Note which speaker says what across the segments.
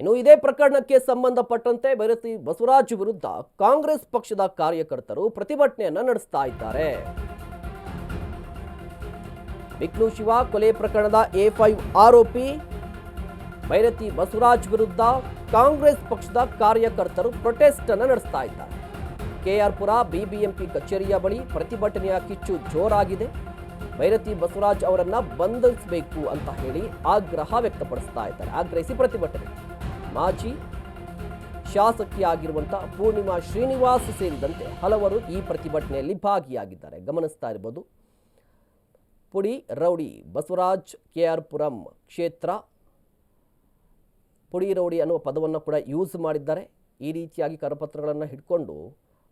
Speaker 1: ಇನ್ನು ಇದೇ ಪ್ರಕರಣಕ್ಕೆ ಸಂಬಂಧಪಟ್ಟಂತೆ ಭೈರತಿ ಬಸವರಾಜ್ ವಿರುದ್ಧ ಕಾಂಗ್ರೆಸ್ ಪಕ್ಷದ ಕಾರ್ಯಕರ್ತರು ಪ್ರತಿಭಟನೆಯನ್ನ ನಡೆಸ್ತಾ ಇದ್ದಾರೆ. ಬಿಕ್ಲು ಶಿವ ಕೊಲೆ ಪ್ರಕರಣದ ಎ ಫೈವ್ ಆರೋಪಿ ಭೈರತಿ ಬಸವರಾಜ್ ವಿರುದ್ಧ ಕಾಂಗ್ರೆಸ್ ಪಕ್ಷದ ಕಾರ್ಯಕರ್ತರು ಪ್ರೊಟೆಸ್ಟ್ ಅನ್ನು ನಡೆಸ್ತಾ ಇದ್ದಾರೆ. ಕೆಆರ್ ಪುರ ಬಿಬಿಎಂಪಿ ಕಚೇರಿಯ ಬಳಿ ಪ್ರತಿಭಟನೆಯ ಕಿಚ್ಚು ಜೋರಾಗಿದೆ. ಭೈರತಿ ಬಸವರಾಜ್ ಅವರನ್ನ ಬಂಧಿಸಬೇಕು ಅಂತ ಹೇಳಿ ಆಗ್ರಹ ವ್ಯಕ್ತಪಡಿಸ್ತಾ ಇದ್ದಾರೆ. ಆಗ್ರಹಿಸಿ ಪ್ರತಿಭಟನೆ. ಮಾಜಿ ಶಾಸಕಿಯಾಗಿರುವಂತಹ ಪೂರ್ಣಿಮಾ ಶ್ರೀನಿವಾಸ್ ಸೇರಿದಂತೆ ಹಲವರು ಈ ಪ್ರತಿಭಟನೆಯಲ್ಲಿ ಭಾಗಿಯಾಗಿದ್ದಾರೆ. ಗಮನಿಸ್ತಾ ಇರಬಹುದು ಪುಡಿ, ರೌಡಿ, ಬಸವರಾಜ್ ಕೆಆರ್ ಪುರಂ ಕ್ಷೇತ್ರ. ಪುಡಿ, ರೌಡಿ ಅನ್ನುವ ಪದವನ್ನು ಕೂಡ ಯೂಸ್ ಮಾಡಿದ್ದಾರೆ. ಈ ರೀತಿಯಾಗಿ ಕರಪತ್ರಗಳನ್ನು ಹಿಡ್ಕೊಂಡು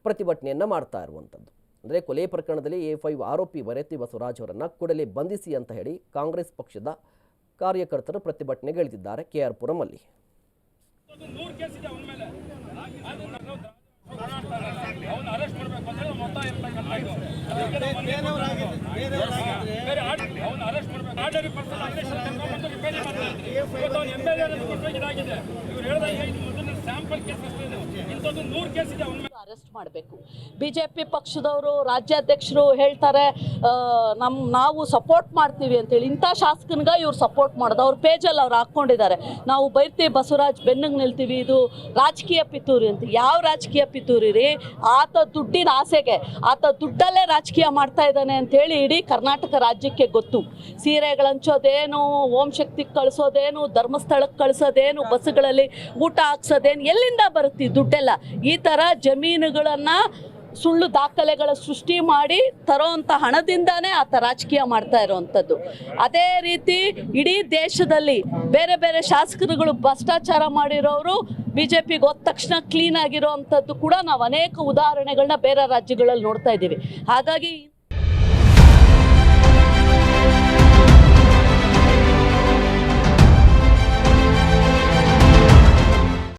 Speaker 1: ಪ್ರತಿಭಟನೆಯನ್ನು ಮಾಡ್ತಾ ಇರುವಂಥದ್ದು. ಅಂದರೆ ಕೊಲೆ ಪ್ರಕರಣದಲ್ಲಿ ಎ ಫೈವ್ ಆರೋಪಿ ವರೇತಿ ಬಸವರಾಜ್ ಅವರನ್ನು ಕೂಡಲೇ ಬಂಧಿಸಿ ಅಂತ ಹೇಳಿ ಕಾಂಗ್ರೆಸ್ ಪಕ್ಷದ ಕಾರ್ಯಕರ್ತರು ಪ್ರತಿಭಟನೆಗೆ ಇಳಿದಿದ್ದಾರೆ ಕೆ ಆರ್ ಪುರಮಲ್ಲಿ
Speaker 2: ನೂರು ಕೇಸ್ ಇದೆ ಅವನ ಮೇಲೆ. ಅವನು ಅರೆಸ್ಟ್ ಮಾಡಬೇಕು ಅಂತ ಮೊತ್ತ ಬೇರೆ ಅವನ್ನ ಅರೆಸ್ಟ್ ಮಾಡಬೇಕು. ಆರ್ಡರಿ ಪರ್ಸನ್ ಕರ್ಕೊಂಡ್ಬಂದು ರಿಪೇರಿ ಮಾಡ್ತಾರೆ. ಇವತ್ತು ಅವ್ನು ಎಂ ಎಲ್ ಎ ಇದಾಗಿದೆ. ಇವ್ರು ಹೇಳಿದಾಗ ಇದು ಮೊದಲು ಸ್ಯಾಂಪಲ್ ಕೇಸ್ ಅಷ್ಟೇ ಇದೆ. ಇಂಥದ್ದು ನೂರು ಕೇಸ್ ಇದೆ ಅವನ
Speaker 3: ಅರೆಸ್ಟ್ ಮಾಡಬೇಕು. ಬಿಜೆಪಿ ಪಕ್ಷದವರು ರಾಜ್ಯಾಧ್ಯಕ್ಷರು ಹೇಳ್ತಾರೆ ನಮ್ಮ ನಾವು ಸಪೋರ್ಟ್ ಮಾಡ್ತೀವಿ ಅಂತೇಳಿ. ಇಂಥ ಶಾಸಕನಿಗೆ ಇವ್ರು ಸಪೋರ್ಟ್ ಮಾಡೋದು. ಅವ್ರ ಪೇಜಲ್ಲಿ ಅವ್ರು ಹಾಕ್ಕೊಂಡಿದ್ದಾರೆ. ನಾವು ಬೈರ್ತಿ ಬಸವರಾಜ್ ಬೆನ್ನಂಗೆ ನಿಲ್ತೀವಿ, ಇದು ರಾಜಕೀಯ ಪಿತೂರಿ ಅಂತ. ಯಾವ ರಾಜಕೀಯ ಪಿತೂರಿ ರೀ? ಆತ ದುಡ್ಡಿನ ಆಸೆಗೆ, ಆತ ದುಡ್ಡಲ್ಲೇ ರಾಜಕೀಯ ಮಾಡ್ತಾ ಇದ್ದಾನೆ ಅಂತೇಳಿ ಇಡೀ ಕರ್ನಾಟಕ ರಾಜ್ಯಕ್ಕೆ ಗೊತ್ತು. ಸೀರೆಗಳು ಹಂಚೋದೇನು, ಓಂ ಶಕ್ತಿಗೆ ಕಳಿಸೋದೇನು ಧರ್ಮಸ್ಥಳಕ್ಕೆ ಕಳಿಸೋದೇನು ಬಸ್ಗಳಲ್ಲಿ ಊಟ ಹಾಕ್ಸೋದೇನು, ಎಲ್ಲಿಂದ ಬರುತ್ತೆ ದುಡ್ಡೆಲ್ಲ? ಈ ಥರ ಜಮೀನುಗಳನ್ನು ಸುಳ್ಳು ದಾಖಲೆಗಳ ಸೃಷ್ಟಿ ಮಾಡಿ ತರೋವಂಥ ಹಣದಿಂದಾನೇ ಆತ ರಾಜಕೀಯ ಮಾಡ್ತಾ ಇರೋವಂಥದ್ದು. ಅದೇ ರೀತಿ ಇಡೀ ದೇಶದಲ್ಲಿ ಬೇರೆ ಬೇರೆ ಶಾಸಕರುಗಳು ಭ್ರಷ್ಟಾಚಾರ ಮಾಡಿರೋರು ಬಿ ಜೆ ಪಿಗೆ ಹೋದ ತಕ್ಷಣ ಕ್ಲೀನ್ ಆಗಿರೋ ಅಂಥದ್ದು ಕೂಡ ನಾವು ಅನೇಕ ಉದಾಹರಣೆಗಳನ್ನ ಬೇರೆ ರಾಜ್ಯಗಳಲ್ಲಿ ನೋಡ್ತಾ ಇದ್ದೀವಿ. ಹಾಗಾಗಿ